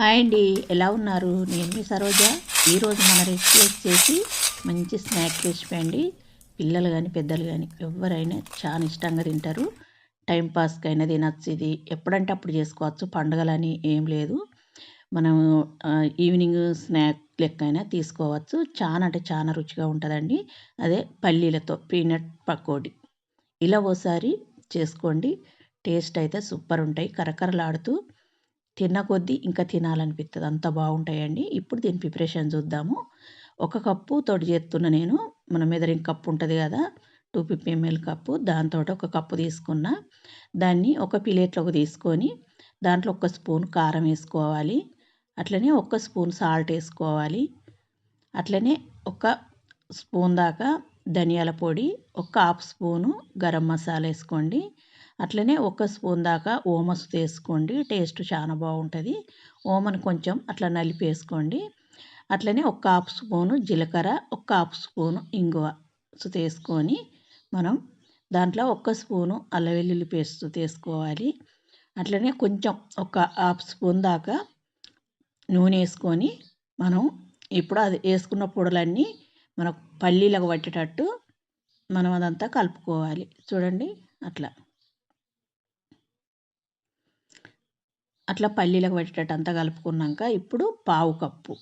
Hi అండి. ఎలా ఉన్నారు? నేను మీ సరోజ. ఈరోజు మన రెసిపీ వచ్చేసి మంచి స్నాక్ రెసిపీ అండి. పిల్లలు కానీ పెద్దలు కానీ ఎవరైనా చాలా ఇష్టంగా తింటారు. టైంపాస్కి అయినా తినచ్చు ఇది ఎప్పుడంటే అప్పుడు చేసుకోవచ్చు. పండుగలని ఏం లేదు. మనం ఈవినింగ్ స్నాక్ లెక్క అయినా తీసుకోవచ్చు. చాలా అంటే చాలా రుచిగా ఉంటుందండి. అదే పల్లీలతో పీనట్ పకోడీ. ఇలా ఓసారి చేసుకోండి. టేస్ట్ అయితే సూపర్ ఉంటాయి. కరకరలాడుతూ తిన్న కొద్దీ ఇంకా తినాలనిపిస్తుంది అంత బాగుంటాయండి. ఇప్పుడు దీని ప్రిపరేషన్ చూద్దాము. ఒక కప్పు తోటి చేస్తున్న నేను మన మెదరింగ్ కప్పు ఉంటుంది కదా టూ ఫిఫ్టీ ఎంఎల్ కప్పు దాంతో ఒక కప్పు తీసుకున్న. దాన్ని ఒక ప్లేట్లోకి తీసుకొని దాంట్లో ఒక స్పూన్ కారం వేసుకోవాలి. అట్లనే ఒక స్పూన్ సాల్ట్ వేసుకోవాలి. అట్లనే ఒక స్పూన్ దాకా ధనియాల పొడి ఒక హాఫ్ స్పూను గరం మసాలా వేసుకోండి. అట్లనే ఒక స్పూన్ దాకా ఓమస్ వేసుకోండి. టేస్ట్ చాలా బాగుంటుంది. ఓమను కొంచెం అట్లా నలిపేసుకోండి. అట్లనే ఒక హాఫ్ స్పూను జీలకర్ర ఒక హాఫ్ స్పూను ఇంగువ తీసుకొని మనం దాంట్లో ఒక్క స్పూను అల్లం వెల్లుల్లి పేస్ట్ తీసుకోవాలి. అట్లనే కొంచెం ఒక హాఫ్ స్పూన్ దాకా నూనె వేసుకొని మనం ఇప్పుడు అది వేసుకున్న పొడులన్నీ మనకు పల్లీలకు పట్టేటట్టు మనం అదంతా కలుపుకోవాలి. చూడండి అట్లా. అట్లా పల్లీలకు పెట్టేటట్టు అంతా కలుపుకున్నాక ఇప్పుడు పావు కప్పు.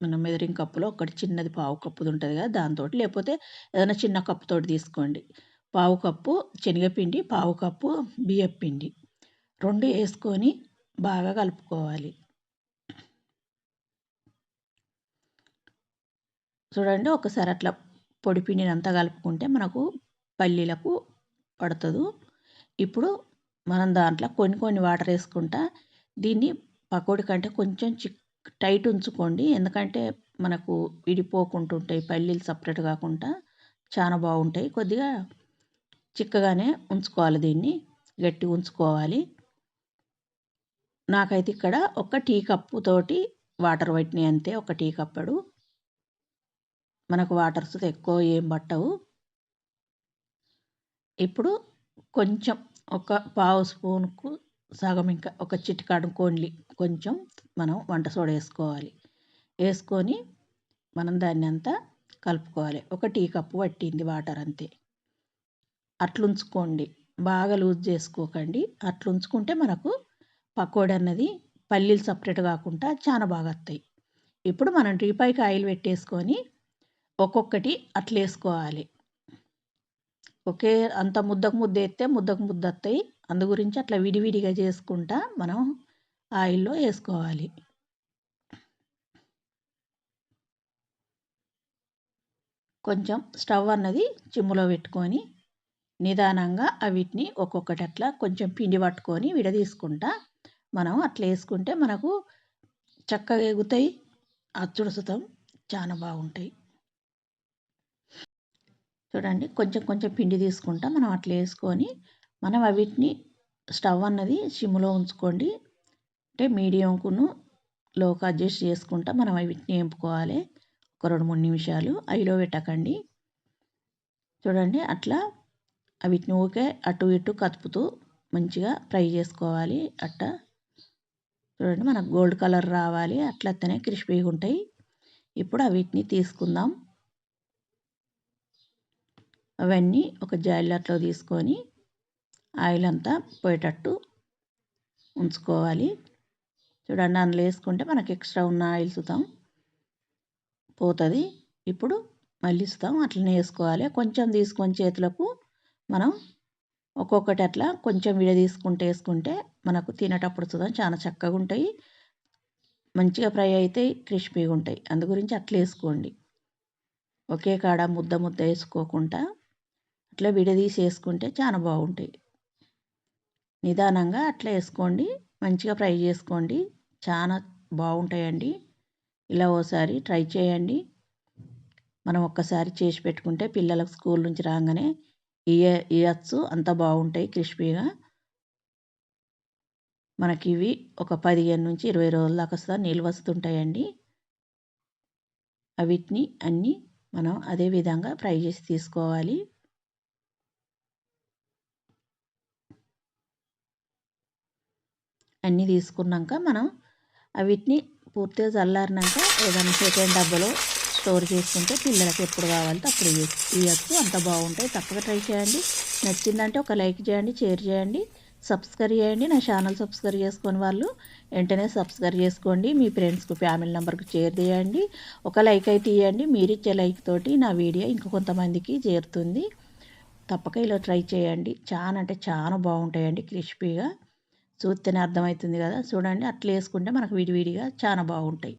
మన మెదరింగ్ కప్పులో ఒకటి చిన్నది పావు కప్పుది ఉంటుంది కదా దాంతో లేకపోతే ఏదైనా చిన్న కప్పుతో తీసుకోండి. పావు కప్పు శనగపిండి పావు కప్పు బియ్యపిండి రెండు వేసుకొని బాగా కలుపుకోవాలి. చూడండి ఒకసారి అట్లా పొడి పిండిని అంతా కలుపుకుంటే మనకు పల్లీలకు పడుతుంది. ఇప్పుడు మనం దాంట్లో కొన్ని కొన్ని వాటర్ వేసుకుంటా దీన్ని పకోడీ కంటే కొంచెం చిక్ టైట్ ఉంచుకోండి. ఎందుకంటే మనకు విడిపోకుంటుంటాయి పల్లీలు సపరేట్ కాకుండా చాలా బాగుంటాయి. కొద్దిగా చిక్కగానే ఉంచుకోవాలి దీన్ని. గట్టి ఉంచుకోవాలి. నాకైతే ఇక్కడ ఒక టీ కప్పు తోటి వాటర్ పట్టినాయి అంతే. ఒక టీ కప్పడు. మనకు వాటర్స్ ఎక్కువ ఏం పట్టవు. ఇప్పుడు కొంచెం ఒక పావు స్పూన్కు సగం ఇంకా ఒక చిటికాడు కోండ్లి కొంచెం మనం వంట సోడా వేసుకోవాలి. వేసుకొని మనం దాన్ని అంతా కలుపుకోవాలి. ఒక టీ కప్పు పట్టింది వాటర్ అంతే. అట్లుంచుకోండి. బాగా లూజ్ చేసుకోకండి. అట్లుంచుకుంటే మనకు పకోడీ అన్నది పల్లీలు సపరేట్ కాకుండా చాలా బాగా వస్తాయి. ఇప్పుడు మనం టీపాయికి ఆయిల్ పెట్టేసుకొని ఒక్కొక్కటి అట్లా వేసుకోవాలి ఒకే అంత ముద్దకు ముద్ద వేస్తే ముద్దకు ముద్ద వస్తాయి. అందు గురించి అట్లా విడివిడిగా చేసుకుంటా మనం ఆయిల్లో వేసుకోవాలి. కొంచెం స్టవ్ అన్నది చిమ్ములో పెట్టుకొని నిదానంగా వీటిని ఒక్కొక్కటి అట్లా కొంచెం పిండి పట్టుకొని విడదీసుకుంటా. మనం అట్లా వేసుకుంటే మనకు చక్కగా ఎగుతాయి. అచ్చుడుసుతం చాలా బాగుంటాయి. చూడండి కొంచెం కొంచెం పిండి తీసుకుంటా మనం అట్లా వేసుకొని మనం అవిటిని స్టవ్ అన్నది సిమ్లో ఉంచుకోండి. అంటే మీడియంకును లోకి అడ్జస్ట్ చేసుకుంటా మనం వీటిని వేపుకోవాలి. ఒక రెండు మూడు నిమిషాలు అయిలో పెట్టకండి. చూడండి అట్లా వీటిని ఊకే అటు ఇటు కదుపుతూ మంచిగా ఫ్రై చేసుకోవాలి. అట్ట చూడండి మనకు గోల్డ్ కలర్ రావాలి. అట్లనే క్రిస్పీగా ఉంటాయి. ఇప్పుడు వీటిని తీసుకుందాం. అవన్నీ ఒక జాయిలర్లో తీసుకొని ఆయిల్ అంతా పోయేటట్టు ఉంచుకోవాలి. చూడండి అందులో వేసుకుంటే మనకి ఎక్స్ట్రా ఉన్న ఆయిల్ సుతాం పోతుంది. ఇప్పుడు మళ్ళీ ఇస్తాం అట్లనే వేసుకోవాలి. కొంచెం తీసుకొని చేతులకు మనం ఒక్కొక్కటి అట్లా కొంచెం విడ తీసుకుంటే వేసుకుంటే మనకు తినేటప్పుడు చూద్దాం చాలా చక్కగా ఉంటాయి. మంచిగా ఫ్రై అయితే క్రిస్పీగా ఉంటాయి. అందు గురించి అట్లా వేసుకోండి. ఒకే కాడ ముద్ద ముద్ద వేసుకోకుండా అట్లా విడదీసి వేసుకుంటే చాలా బాగుంటాయి. నిదానంగా అట్లా వేసుకోండి మంచిగా ఫ్రై చేసుకోండి చాలా బాగుంటాయండి. ఇలా ఓసారి ట్రై చేయండి. మనం ఒక్కసారి చేసి పెట్టుకుంటే పిల్లలకు స్కూల్ నుంచి రాగానే ఇయ ఇయచ్చు అంత బాగుంటాయి క్రిస్పీగా. మనకి ఇవి ఒక పదిహేను నుంచి ఇరవై రోజుల దాకా నిల్వ వస్తుంటాయండి. వీటిని అన్నీ మనం అదే విధంగా ఫ్రై చేసి తీసుకోవాలి. అన్నీ తీసుకున్నాక మనం వీటిని పూర్తిగా చల్లారినాక ఏదైనా సెకండ్ డబ్బాలో స్టోర్ చేసుకుంటే పిల్లలకి ఎప్పుడు కావాలంటే అప్పుడు ఇవ్వచ్చు అంత బాగుంటాయి. తప్పక ట్రై చేయండి. నచ్చిందంటే ఒక లైక్ చేయండి షేర్ చేయండి సబ్స్క్రైబ్ చేయండి. నా ఛానల్ సబ్స్క్రైబ్ చేసుకుని వాళ్ళు వెంటనే సబ్స్క్రైబ్ చేసుకోండి. మీ ఫ్రెండ్స్కి ఫ్యామిలీ నెంబర్కి షేర్ చేయండి. ఒక లైక్ అయితే ఇవ్వండి మీరు ఇచ్చే లైక్ తోటి నా వీడియో ఇంకా కొంతమందికి చేరుతుంది. తప్పక ఇలా ట్రై చేయండి. చాలా అంటే చాలా బాగుంటాయండి క్రిస్పీగా. చూస్తేనే అర్థమవుతుంది కదా. చూడండి అట్లా వేసుకుంటే మనకు విడివిడిగా చాలా బాగుంటాయి.